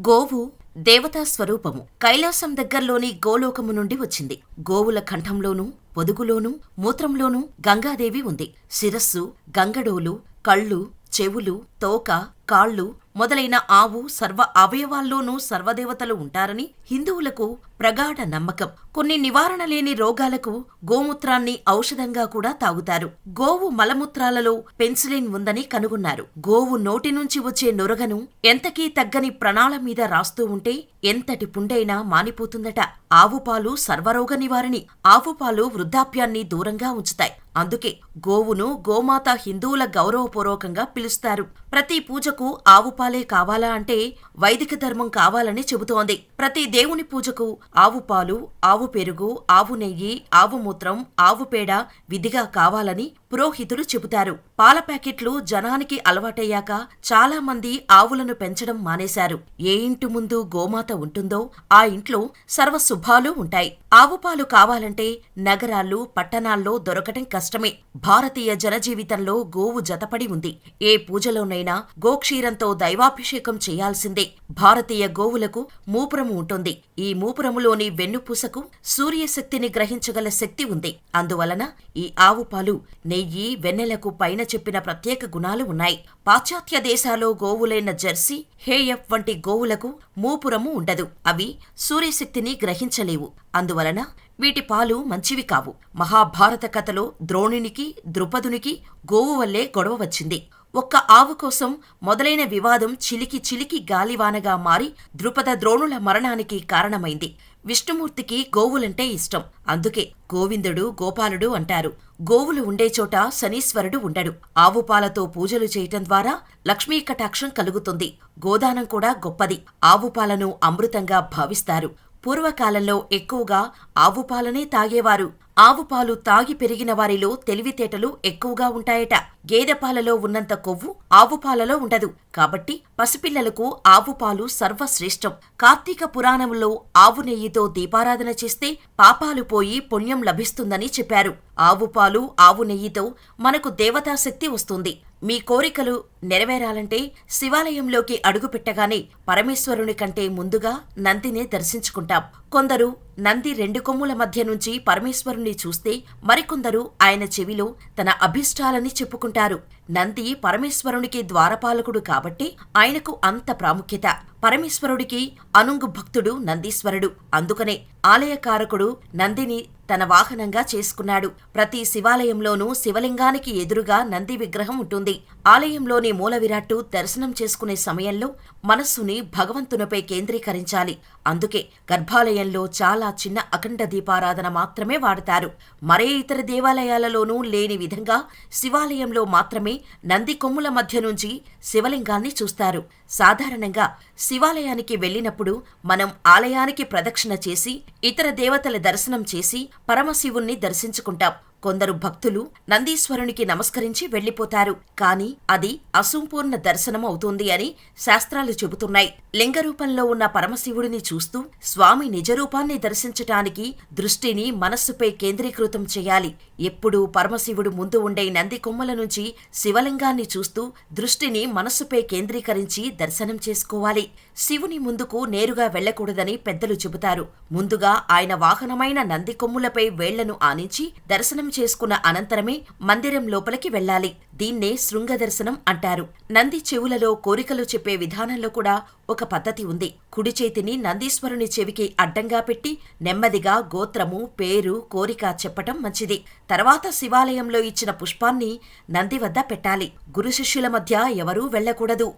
గోవు దేవతా స్వరూపము. కైలాసం దగ్గర్లోని గోలోకము నుండి వచ్చింది. గోవుల కంఠంలోనూ పొదుగులోనూ మూత్రంలోనూ గంగాదేవి ఉంది. శిరస్సు గంగడోలు కళ్ళు చెవులు తోక కాళ్ళు మొదలైన ఆవు సర్వ అవయవాల్లోనూ సర్వదేవతలు ఉంటారని హిందువులకు ప్రగాఢ నమ్మకం. కొన్ని నివారణ లేని రోగాలకు గోమూత్రాన్ని ఔషధంగా కూడా తాగుతారు. గోవు మలమూత్రాలలో పెన్సిలిన్ ఉందని కనుగొన్నారు. గోవు నోటి నుంచి వచ్చే నురగను ఎంతకీ తగ్గని ప్రణాళ మీద రాస్తూ ఉంటే ఎంతటి పుండైనా మానిపోతుందట. ఆవుపాలు సర్వరోగ నివారణి. ఆవుపాలు వృద్ధాప్యాన్ని దూరంగా ఉంచుతాయి. అందుకే గోవును గోమాత హిందువుల గౌరవపూర్వకంగా పిలుస్తారు. ప్రతి పూజకు ఆవుపాలే కావాలా అంటే వైదిక ధర్మం కావాలని చెబుతోంది. ప్రతి దేవుని పూజకు ఆవుపాలు ఆవు పెరుగు ఆవు నెయ్యి ఆవు మూత్రం ఆవు పేడ విధిగా కావాలని పురోహితులు చెబుతారు. పాల ప్యాకెట్లు జనానికి అలవాటయ్యాక చాలా మంది ఆవులను పెంచడం మానేశారు. ఏ ఇంటి ముందు గోమాత ఉంటుందో ఆ ఇంట్లో సర్వ శుభాలు ఉంటాయి. ఆవు పాలు కావాలంటే నగరాల్లో పట్టణాల్లో దొరకటం కష్టమే. భారతీయ జనజీవితంలో గోవు జతపడి ఉంది. ఏ పూజలోనైనా గోక్షీరంతో దైవాభిషేకం చేయాల్సిందే. భారతీయ గోవులకు మూపురము ఉంటుంది. ఈ మూపురములోని వెన్నుపూసకు సూర్యశక్తిని గ్రహించగల శక్తి ఉంది. అందువలన ఈ ఆవు పాలు నెయ్యి వెన్నెలకు పైన చెప్పిన ప్రత్యేక గుణాలు ఉన్నాయి. పాశ్చాత్య దేశాల్లో గోవులైన జెర్సీ హేయఫ్ వంటి గోవులకు మూపురము ఉండదు. అవి సూర్యశక్తిని గ్రహించలేవు. అందువలన వీటి పాలు మంచివి కావు. మహాభారత కథలో ద్రోణునికి ద్రుపదునికి గోవు వల్లే గొడవ వచ్చింది. ఒక్క ఆవు కోసం మొదలైన వివాదం చిలికి చిలికి గాలివానగా మారి ద్రుపద ద్రోణుల మరణానికి కారణమైంది. విష్ణుమూర్తికి గోవులంటే ఇష్టం. అందుకే గోవిందుడు గోపాలుడు అంటారు. గోవులు ఉండే చోట శనీశ్వరుడు ఉండడు. ఆవు పాలతో పూజలు చేయటం ద్వారా లక్ష్మీ కటాక్షం కలుగుతుంది. గోదానం కూడా గొప్పది. ఆవు పాలను అమృతంగా భావిస్తారు. పూర్వకాలంలో ఎక్కువగా ఆవు పాలనే తాగేవారు. ఆవు పాలు తాగి పెరిగిన వారిలో తెలివితేటలు ఎక్కువగా ఉంటాయట. గేదె పాలలో ఉన్నంత కొవ్వు ఆవు పాలలో ఉండదు. కాబట్టి పసిపిల్లలకు ఆవు పాలు సర్వశ్రేష్టం. కార్తీక పురాణంలో ఆవు నెయ్యితో దీపారాధన చేస్తే పాపాలు పోయి పుణ్యం లభిస్తుందని చెప్పారు. ఆవు పాలు ఆవు నెయ్యితో మనకు దేవతాశక్తి వస్తుంది. మీ కోరికలు నెరవేరాలంటే శివాలయంలోకి అడుగుపెట్టగానే పరమేశ్వరుని కంటే ముందుగా నందినే దర్శించుకుంటాం. కొందరు నంది రెండు కొమ్ముల మధ్య నుంచి పరమేశ్వరుణ్ణి చూస్తే మరికొందరు ఆయన చెవిలో తన అభిష్టాలని చెప్పుకుంటారు. నంది పరమేశ్వరునికి ద్వారపాలకుడు కాబట్టి ఆయనకు అంత ప్రాముఖ్యత. పరమేశ్వరుడికి అనుంగు భక్తుడు నందీశ్వరుడు. అందుకనే ఆలయకారకుడు నందిని తన వాహనంగా చేసుకున్నాడు. ప్రతి శివాలయంలోనూ శివలింగానికి ఎదురుగా నంది విగ్రహం ఉంటుంది. ఆలయంలోని మూల విరాట్టు దర్శనం చేసుకునే సమయంలో మనస్సుని భగవంతునిపై కేంద్రీకరించాలి. అందుకే గర్భాలయంలో చాలా చిన్న అఖండ దీపారాధన మాత్రమే వాడతారు. మరే ఇతర దేవాలయాలలోనూ లేని విధంగా శివాలయంలో మాత్రమే నంది కొమ్ముల మధ్య నుంచి శివలింగాన్ని చూస్తారు. సాధారణంగా శివాలయానికి వెళ్ళినప్పుడు మనం ఆలయానికి ప్రదక్షిణ చేసి ఇతర దేవతల దర్శనం చేసి పరమశివుణ్ణి దర్శించుకుంటాం. కొందరు భక్తులు నందీశ్వరునికి నమస్కరించి వెళ్ళిపోతారు కాని అది అసంపూర్ణ దర్శనం అవుతుంది అని శాస్త్రాలు చెబుతున్నాయి. లింగరూపంలో ఉన్న పరమశివుడిని చూస్తూ స్వామి నిజరూపాన్ని దర్శించటానికి దృష్టిని మనస్సుపై కేంద్రీకృతం చేయాలి. ఎప్పుడూ పరమశివుడు ముందు ఉండే నంది కొమ్మల నుంచి శివలింగాన్ని చూస్తూ దృష్టిని మనస్సుపై కేంద్రీకరించి దర్శనం చేసుకోవాలి. శివుని ముందుకు నేరుగా వెళ్ళకూడదని పెద్దలు చెబుతారు. ముందుగా ఆయన వాహనమైన నంది కొమ్ములపై వేళ్ళను ఆనించి దర్శనం చేసుకున్న అనంతరమే మందిరం లోపలికి వెళ్ళాలి. దీన్నే శృంగదర్శనం అంటారు. నంది చెవులలో కోరికలు చెప్పే విధానంలో కూడా ఒక పద్ధతి ఉంది. కుడి చేతిని నందీశ్వరుని చెవికి అడ్డంగా పెట్టి నెమ్మదిగా గోత్రము పేరు కోరిక చెప్పటం మంచిది. తర్వాత శివాలయంలో ఇచ్చిన పుష్పాన్ని నంది వద్ద పెట్టాలి. గురు శిష్యుల మధ్య ఎవరూ వెళ్ళకూడదు